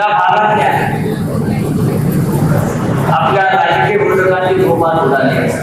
या भागातल्या आपल्या राजकीय विरोधकांची जोपान उडाली.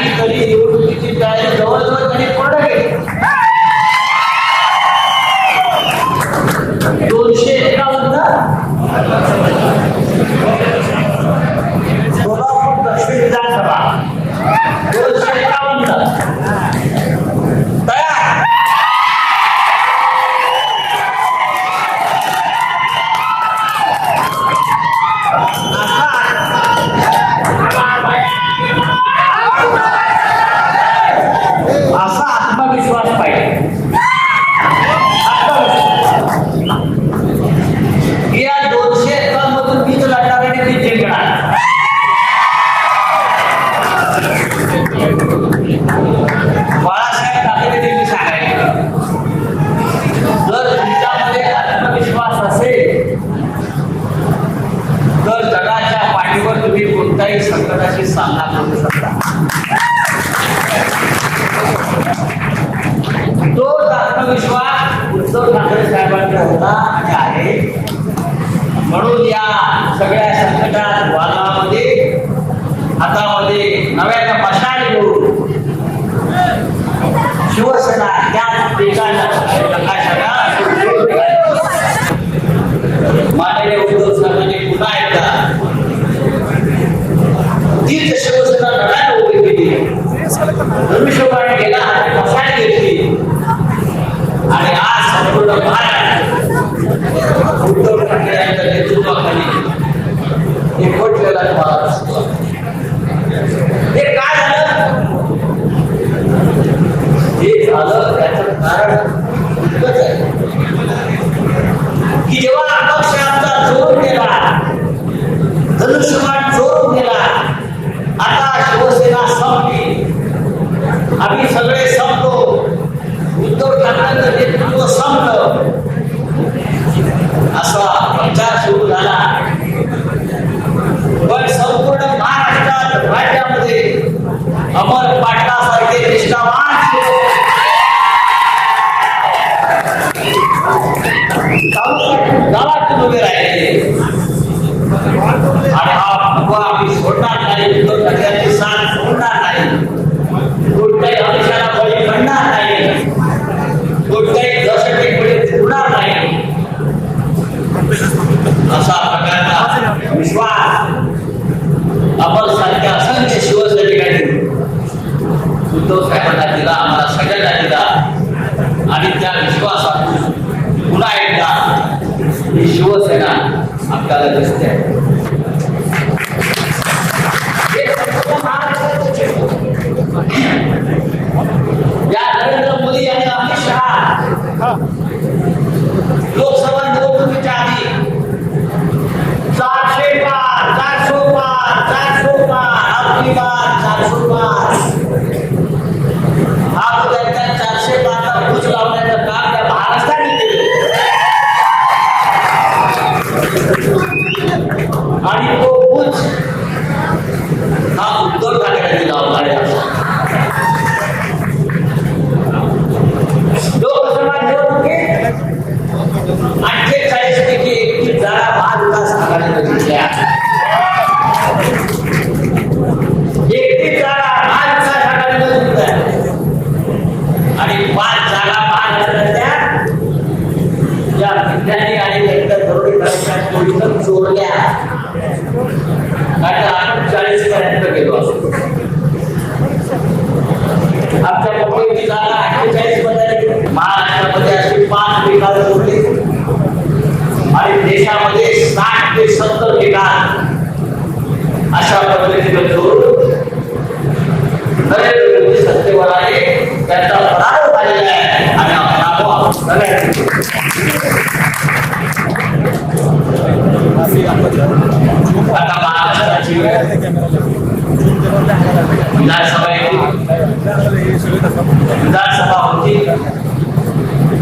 ahí, ahí, जे झालं त्याचं कारण इतकंच आहे. की जेव्हा अपक्षांचा जोर गेला धनुष्यबाण जोर गेला आता शिवसेना संपली. आम्ही सगळे संपलो. उद्धव ठाकरेंचं नेतृत्व संपलं. असा प्रचार सुरू झाला. पण संपूर्ण महाराष्ट्रात राज्यामध्ये अमर पाटणासारखे निष्ठावान गावातच उभे राहिले. आणि हा भगवा आम्ही सोडणार नाही तो सगळ्यांची साथ सोडणार नाही. कोणत्याही आदेशाला बळी पडणार नाही. कोणत्याही दशके पुढे चुकणार नाही. असा प्रकारचा विश्वास आपण सारख्या असंख्य शिवसैनिकांनी उद्धव साहेबांना दिला आम्हाला सगळ्यांना दिला. आणि त्या विश्वासात पुन्हा एकदा. ही शिवसेना आपल्याला दिसते. आहे lihat asal berdiri betul mereka berdiri seperti warai dan terpengaruh padanya ada pengaruh kata maaf saja Tidak sampai ini. Tidak sampai ini.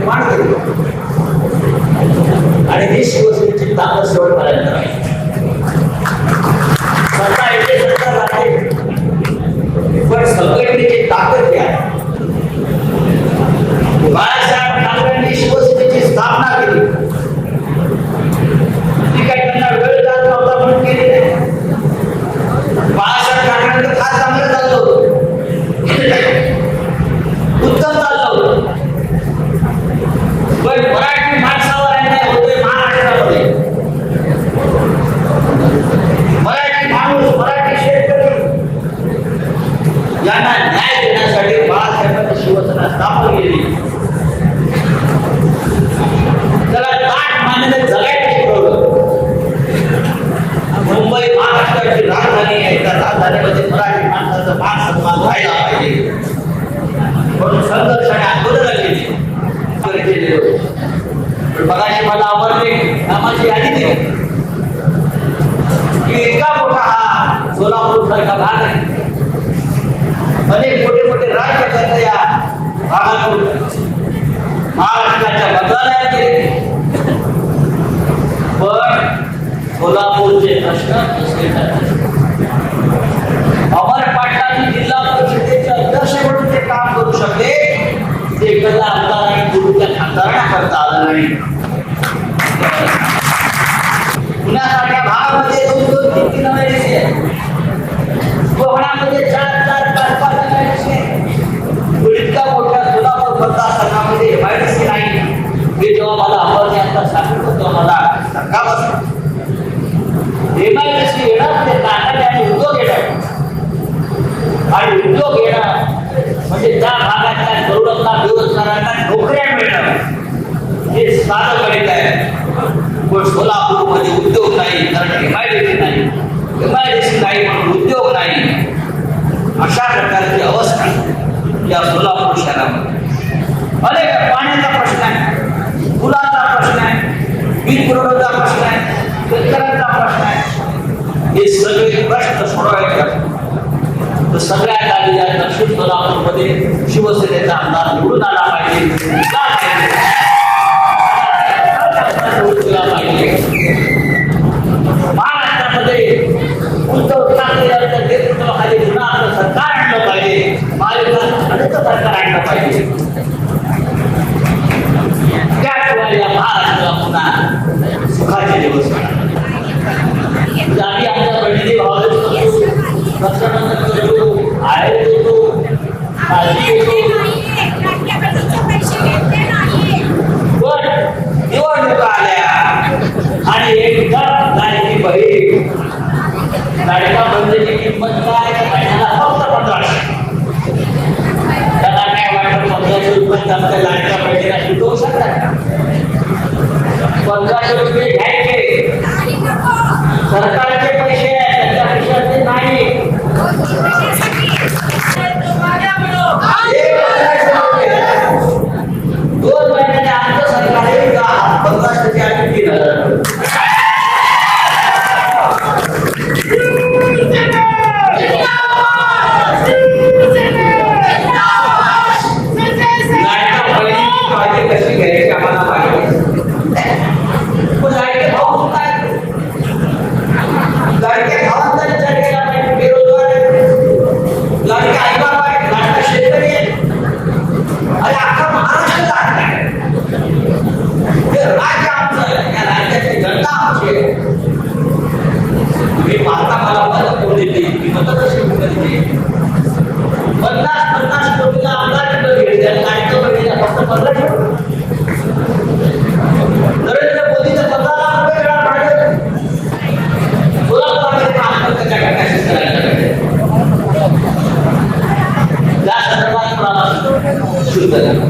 निर्माण केली आणि हे शिवसेनेची ताकद शेवटपर्यंत अनेक मोठे मोठे राज्य करता या भागातून महाराष्ट्राच्या बदलाला केले पण कोल्हापूरचे प्रश्न दुसरे अमर पाटलांनी जिल्हा परिषदेचे अध्यक्ष म्हणून ते काम करू शकले ते कदा आमदार आणि गुरुच्या खासदारांना करता आलं नाही. पुण्यासारख्या भागामध्ये दोन दोन तीन तीन महिने कोकणामध्ये चार चार सोलापूर मतदारसंघामध्ये उद्योग येणार. म्हणजे त्या भागातल्या हे साधं गणित आहे. पण सोलापूरमध्ये उद्योग नाही कारण एमआयडीसी नाही. एमआयडीसी नाही म्हणून उद्योग नाही. अशा प्रकारची अवस्था या सोलापूर शहरामध्ये. अनेक पाण्याचा प्रश्न आहे पुलाचा प्रश्न आहे वीज पुरवठ्याचा प्रश्न आहे शेतकऱ्यांचा प्रश्न आहे. हे सगळे प्रश्न सोडवायचे. तर सगळ्यात आधी या दक्षिण सोलापूरमध्ये शिवसेनेचा आमदार निवडून आला पाहिजे. पाहिजे? निवडून दिला पाहिजे महाराष्ट्रामध्ये उद्धव ठाकरे यांच्या नेतृत्वाखाली पुन्हा आपलं सरकार आणलं पाहिजे महाविकास सरकार आणलं पाहिजे त्याशिवाय या महाराष्ट्राला पुन्हा सुखाचे दिवस येणार. म्हणजे आम्ही आमच्या बहिणी भावाला रक्षाबंधन करतो आहे देतो काळजी घेतो करते पन्नास पन्नास कोटीचा आमदार तिथं घेतले लाडकं बहिणीला फक्त पंधरा ठेवलं नरेंद्र मोदीचं पंधरा लाख रुपये मिळाला पाहिजे सोलापुरामध्ये काम त्याच्या घटकाशी करायला पाहिजे या संदर्भात मला शुद्ध झालं.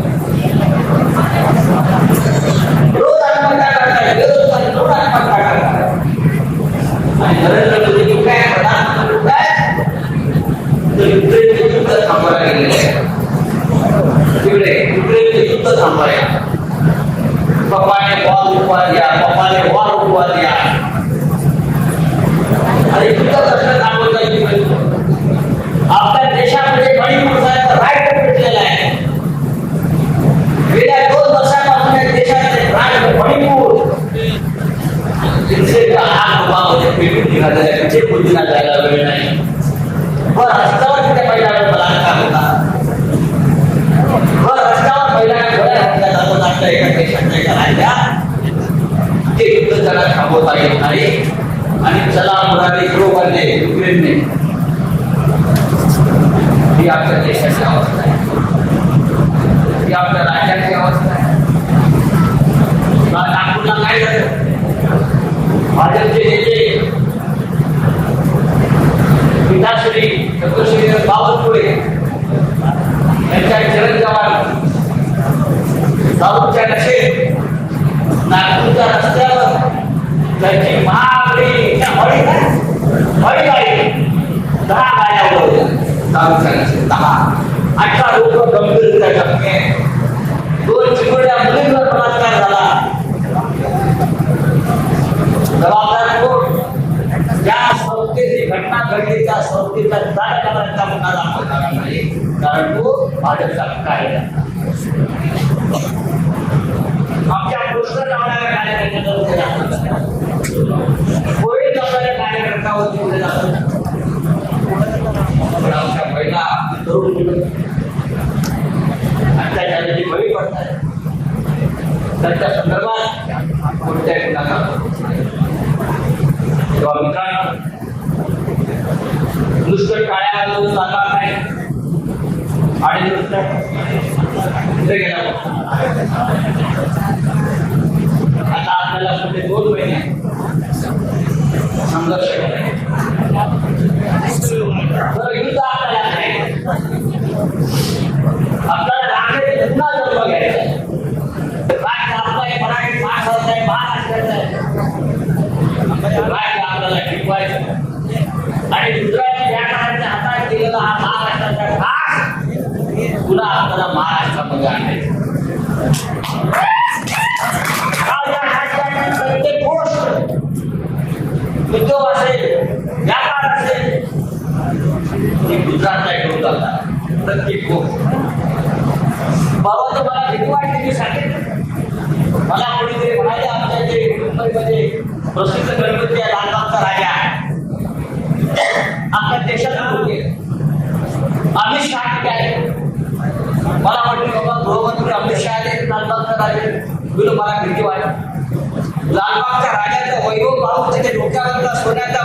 पापा ने बॉल उठवा दिया पापा ने बॉल उठवा दिया अरे इतका प्रश्न का होता है आपल्या देशामध्ये बडी माणसाचा राईट भेटलेला आहे गेल्या दोन वर्षापासून या देशाचे राज भडीपूर तिथे हा बाबा पेटून निघाला बुद्धि ना जाएगा वेळ नहीं पर असता रस्त्यावर गोळ्या घातल्या जातात आपल्या एका ते युद्ध त्याला थांबवता येत नाही आणि चला मुरारी बरोबरने युक्रेनने ही आपल्या देशाची अवस्था आहे ही आपल्या राज्याची अवस्था आहे नागपूरला काय झालं भाजपचे नेते पिताश्री चंद्रश्री बावनकुळे यांच्या चरण दारूच्या नशेत नागपूरच्या रस्त्यावर त्याची महागडी हळी काय? हळी गाडी. दहा गाड्या उडवल्या दारूच्या नशेत. दहा. अठरा लोक गंभीररित्या जखमी दोन चिमुरड्या मुलींवर बलात्कार झाला. जबाबदार कोण या संस्थेची घटना घडली त्या संस्थेचा जाड करायचा गुन्हा दाखल झाला नाही. कारण तो भाजपचा कायदा कार्यकर्त्यांवर ते कार्यकर्त्यावर पुढे पण आमच्या महिला तरुण मुलं बळी पडतात. त्यांच्या संदर्भात कोणत्याही नाही. मित्रांनो नुसतं टाळ्या वाजवून चालणार नाही. आणि नुसतं कुठे गेला आता आपल्या लढायला दोन महिने संघर्ष युद्ध आपल्याला नाही. आपल्याला पुन्हा जन्म घ्यायचा मराठी राज्य आपल्याला टिकवायचं आणि दुसऱ्या व्यापाऱ्यांच्या हातात दिलेला हा महाराष्ट्राचा घास पुन्हा आपल्याला महाराष्ट्रामध्ये आणायचा व्यापार असेल ती गुजरातला घेऊन जातात प्रत्येक गोष्ट बाबा तर मला भीती वाटते मी सांगितलं मला कोणीतरी म्हणाले आमच्या इथे मुंबईमध्ये प्रसिद्ध गणपती आहे लालबागचा राजा आपल्या देशात होते अमित शहा काय मला वाटलं बाबा गृहमंत्री अमित शहा आले लालबागचा राजा तुला मला भीती वाटत लालबागच्या राजाचं वैभव पाहून त्याच्या डोक्यावरचा सोन्याचा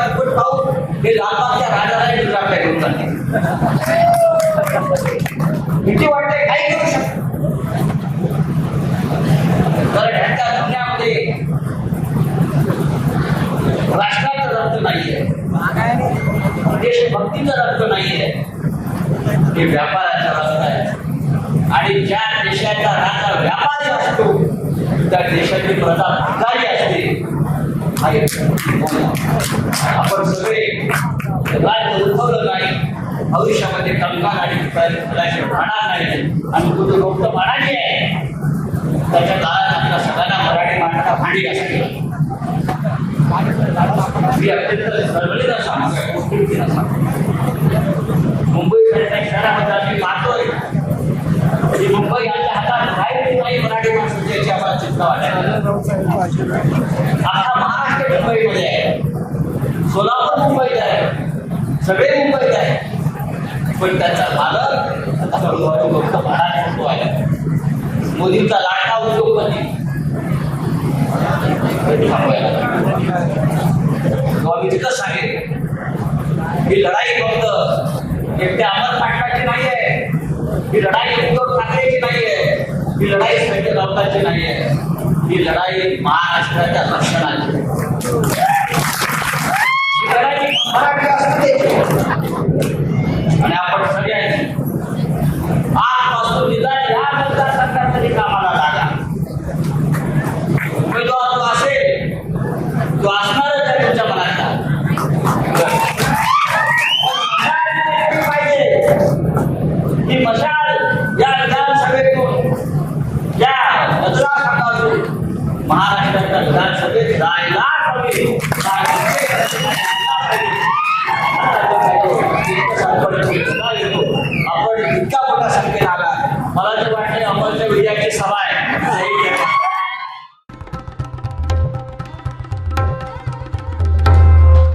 हे लालबागच्या राजाला ड्राफ्ट घेऊन जाते भीती वाटते काही करू शकतो तर ह्यांच्या दुनियामध्ये राष्ट्राचं रक्त नाहीये. देशभक्तीचं रक्त नाहीये. हे व्यापाराचा रक्त आहे. आणि ज्या देशाचा राजा व्यापारी असतो त्या देशाची प्रजा भागारी असते. हा आपण सगळे राज्य उद्भवलं नाही. भविष्यामध्ये कंकाल आणि कदाचित राहणार नाही. आणि तुझं गोष्ट म्हणाली आहे. त्याच्या काळात आपल्या सगळ्यांना मराठी माणसाला भांडी असते मी अत्यंत सरळीनं सांगतोय गोष्टीनं सांगतोय मुंबई सारख्या शहरामध्ये आम्ही पाहतोय. की मुंबई आमच्या हातात राहिली नाही मराठी माणसाची याची आम्हाला चिंता वाटते आता महाराष्ट्र मुंबईमध्ये आहे. सोलापूर मुंबईत आहे. सगळे मुंबईत आहे. पण त्याचा मालक आता गौरवाची आहे. मोदींचा लाटा उद्योगपती तेव्हा मी तिथं सांगेन. ही लढाई फक्त एकट्या अमर पाटलाची नाही आहे ही लढाई उद्धव ठाकरेची नाही आहे ही लढाई संजय राऊतांची नाही आहे ही लढाई महाराष्ट्राच्या रक्षणाची અને